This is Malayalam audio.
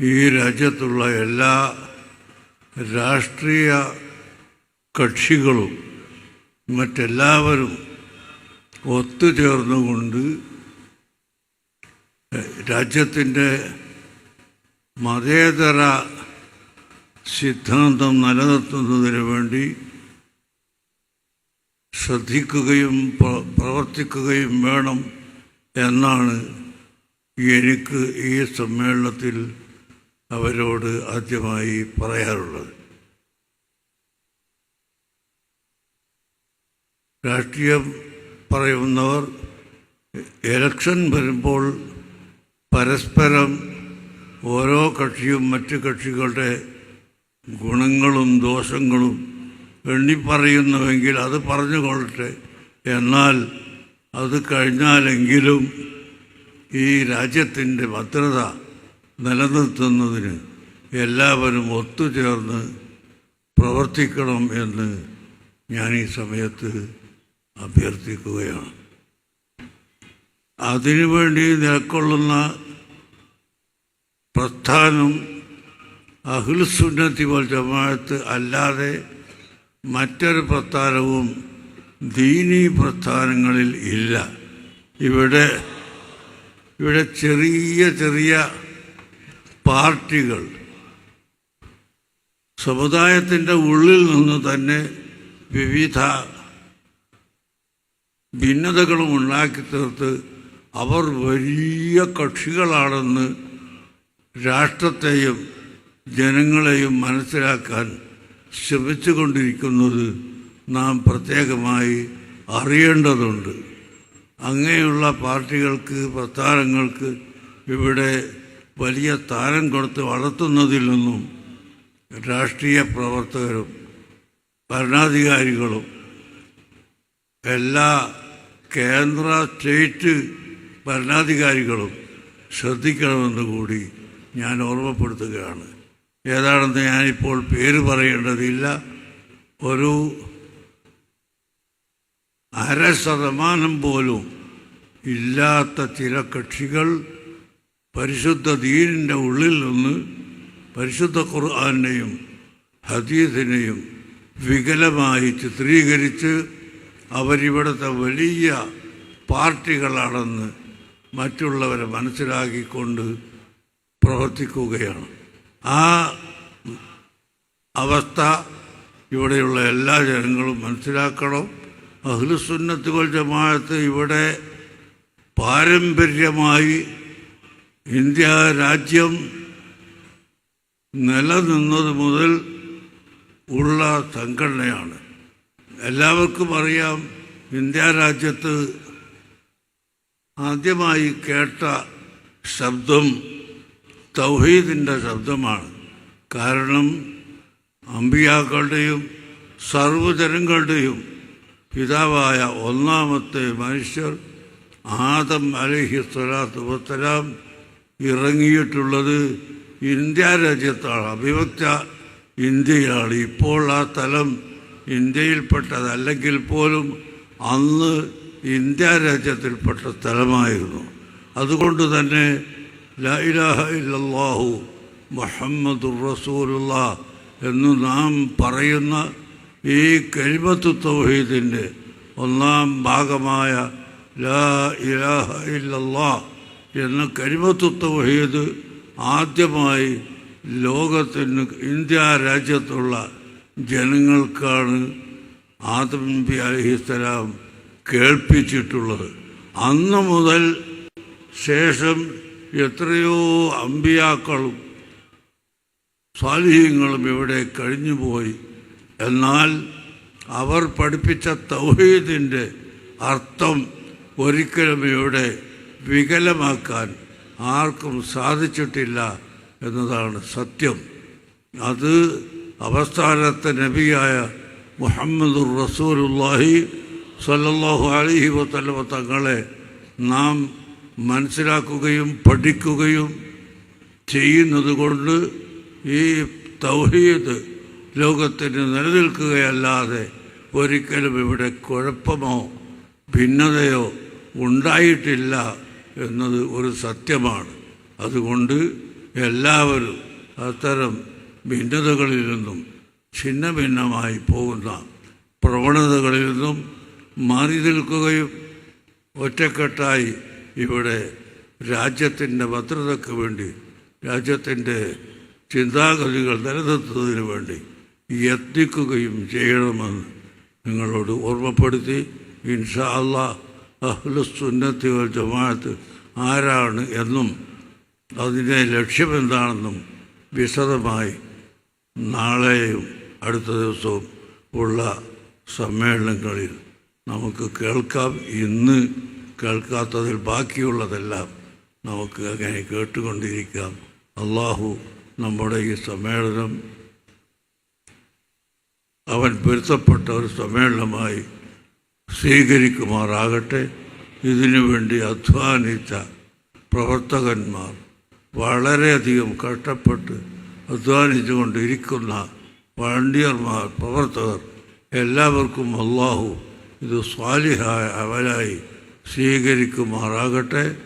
ഈ രാജ്യത്തുള്ള എല്ലാ രാഷ്ട്രീയ കക്ഷികളും മറ്റെല്ലാവരും ഒത്തുചേർന്നുകൊണ്ട് രാജ്യത്തിന്റെ മതേതര സിദ്ധാന്തം നിലനിർത്തുന്നതിന് വേണ്ടി ശ്രദ്ധിക്കുകയും പ്രവർത്തിക്കുകയും വേണം എന്നാണ് എനിക്ക് ഈ സമ്മേളനത്തിൽ അവരോട് ആദ്യമായി പറയാറുള്ളത്. രാഷ്ട്രീയം പറയുന്നവർ എലക്ഷൻ വരുമ്പോൾ പരസ്പരം ഓരോ കക്ഷിയും മറ്റ് കക്ഷികളുടെ ഗുണങ്ങളും ദോഷങ്ങളും എണ്ണിപ്പറയുന്നുവെങ്കിൽ അത് പറഞ്ഞുകൊള്ളട്ടെ. എന്നാൽ അത് കഴിഞ്ഞാലെങ്കിലും ഈ രാജ്യത്തിന്റെ ഭദ്രത നിലനിർത്തുന്നതിന് എല്ലാവരും ഒത്തുചേർന്ന് പ്രവർത്തിക്കണം എന്ന് ഞാൻ ഈ സമയത്ത് അഭ്യർത്ഥിക്കുകയാണ്. അതിനുവേണ്ടി നിലക്കൊള്ളുന്ന പ്രസ്ഥാനം അഹിൽസുന്നത്തി വൽ ജമാഅത്ത് അല്ലാതെ മറ്റൊരു പ്രസ്ഥാനവും ദീനീ പ്രസ്ഥാനങ്ങളിൽ ഇല്ല. ഇവിടെ ഇവിടെ ചെറിയ ചെറിയ പാർട്ടികൾ സമുദായത്തിന്റെ ഉള്ളിൽ നിന്ന് തന്നെ വിവിധ ഭിന്നതകളും ഉണ്ടാക്കി തീർത്ത് അവർ വലിയ കക്ഷികളാണെന്ന് രാഷ്ട്രത്തെയും ജനങ്ങളെയും മനസ്സിലാക്കാൻ ശ്രമിച്ചുകൊണ്ടിരിക്കുന്നത് നാം പ്രത്യേകമായി അറിയേണ്ടതുണ്ട്. അങ്ങനെയുള്ള പാർട്ടികൾക്ക് പ്രസ്ഥാനങ്ങൾക്ക് ഇവിടെ വലിയ താരം കൊടുത്ത് വളർത്തുന്നതിൽ നിന്നും രാഷ്ട്രീയ പ്രവർത്തകരും ഭരണാധികാരികളും എല്ലാ കേന്ദ്ര സ്റ്റേറ്റ് ഭരണാധികാരികളും ശ്രദ്ധിക്കണമെന്ന് കൂടി ഞാൻ ഓർമ്മപ്പെടുത്തുകയാണ്. ഏതാണെന്ന് ഞാനിപ്പോൾ പേര് പറയേണ്ടതില്ല. ഒരു അര ശതമാനം പോലും ഇല്ലാത്ത ചില കക്ഷികൾ പരിശുദ്ധ ദീനിന്റെ ഉള്ളിൽ നിന്ന് പരിശുദ്ധ ഖുർആാനെയും ഹദീസിനെയും വികലമായി ചിത്രീകരിച്ച് അവരിവിടുത്തെ വലിയ പാർട്ടികളാണെന്ന് മറ്റുള്ളവരെ മനസ്സിലാക്കിക്കൊണ്ട് പ്രവർത്തിക്കുകയാണ്. ആ അവസ്ഥ ഇവിടെയുള്ള എല്ലാ ജനങ്ങളും മനസ്സിലാക്കണം. അഹ്ലുസുന്നത്തുകൾ ജമാഅത്ത് ഇവിടെ പാരമ്പര്യമായി ഇന്ത്യ രാജ്യം നിലനിന്നത് മുതൽ ഉള്ള സംഘടനയാണ്. എല്ലാവർക്കും അറിയാം ഇന്ത്യ രാജ്യത്ത് ആദ്യമായി കേട്ട ശബ്ദം തൗഹീദിന്റെ ശബ്ദമാണ്. കാരണം അമ്പിയാക്കളുടെയും സർവജനങ്ങളുടെയും പിതാവായ ഒന്നാമത്തെ മനുഷ്യർ ആദം അലഹി സ്വലാത്തു വസ്സലാം ഇറങ്ങിയിട്ടുള്ളത് ഇന്ത്യ രാജ്യത്താണ്. അഭിവക്ത ഇന്ത്യയാണ്. ഇപ്പോൾ ആ സ്ഥലം ഇന്ത്യയിൽപ്പെട്ടതല്ലെങ്കിൽ പോലും അന്ന് ഇന്ത്യ രാജ്യത്തിൽപ്പെട്ട സ്ഥലമായിരുന്നു. അതുകൊണ്ട് തന്നെ ലാ ഇലാഹ ഇല്ലല്ലാഹു മുഹമ്മദുർ റസൂലുള്ള എന്ന് നാം പറയുന്ന ഈ കരിമത്ത് തൗഹീദിന്റെ ഒന്നാം ഭാഗമായ ലാ ഇലാഹ ഇല്ലല്ലാ എന്ന കരിമത്ത് തൗഹീദ് ആദ്യമായി ലോകത്തിന് ഇന്ത്യ രാജ്യത്തുള്ള ജനങ്ങൾക്കാണ് ആദം നബി കേൾപ്പിച്ചിട്ടുള്ളത്. അന്ന് മുതൽ ശേഷം എത്രയോ അമ്പിയാക്കളും സ്വാധീനങ്ങളും ഇവിടെ കഴിഞ്ഞുപോയി. എന്നാൽ അവർ പഠിപ്പിച്ച തൗഹീദിന്റെ അർത്ഥം ഒരിക്കലും ഇവിടെ വികലമാക്കാൻ ആർക്കും സാധിച്ചിട്ടില്ല എന്നതാണ് സത്യം. അത് അവസ്ഥാനത്തെ നബിയായ മുഹമ്മദുർ റസൂലുല്ലാഹി സല്ലല്ലാഹു അലൈഹി വസല്ലമ തങ്ങളെ നാം മനസ്സിലാക്കുകയും പഠിക്കുകയും ചെയ്യുന്നത് കൊണ്ട് ഈ തൗഹീദ് ലോകത്തിന് നിലനിൽക്കുകയല്ലാതെ ഒരിക്കലും ഇവിടെ കുഴപ്പമോ ഭിന്നതയോ ഉണ്ടായിട്ടില്ല. എന്നത് ഒരു സത്യമാണ്. അതുകൊണ്ട് എല്ലാവരും അത്തരം ഭിന്നതകളിൽ നിന്നും ഛിന്ന ഭിന്നമായി പോകുന്ന പ്രവണതകളിൽ നിന്നും മാറി നിൽക്കുകയും ഒറ്റക്കെട്ടായി ഇവിടെ രാജ്യത്തിന്റെ ഭദ്രതയ്ക്ക് വേണ്ടി രാജ്യത്തിന്റെ ചിന്താഗതികൾ നിലനിർത്തുന്നതിന് വേണ്ടി യത്നിക്കുകയും ചെയ്യണമെന്ന് നിങ്ങളോട് ഓർമ്മപ്പെടുത്തി ഇൻഷാ അള്ളാ അഹ്ലുസുന്നത്തി ജമാഅത്ത് ആരാണ് എന്നും അതിന്റെ ലക്ഷ്യമെന്താണെന്നും വിശദമായി നാളെയും അടുത്ത ദിവസവും ഉള്ള സമ്മേളനങ്ങളിൽ നമുക്ക് കേൾക്കാം. ഇന്ന് കേൾക്കാത്തതിൽ ബാക്കിയുള്ളതെല്ലാം നമുക്ക് അങ്ങനെ കേട്ടുകൊണ്ടിരിക്കാം. അള്ളാഹു നമ്മുടെ ഈ സമ്മേളനം അവൻ പൊരുത്തപ്പെട്ട ഒരു സമ്മേളനമായി സ്വീകരിക്കുമാറാകട്ടെ. ഇതിനു വേണ്ടി അധ്വാനിച്ച പ്രവർത്തകന്മാർ വളരെയധികം കഷ്ടപ്പെട്ട് അധ്വാനിച്ചുകൊണ്ടിരിക്കുന്ന വളണ്ടിയർമാർ പ്രവർത്തകർ എല്ലാവർക്കും അള്ളാഹു ഇത് സ്വാലിഹായ അവരായി സ്വീകരിക്കുമാറാകട്ടെ.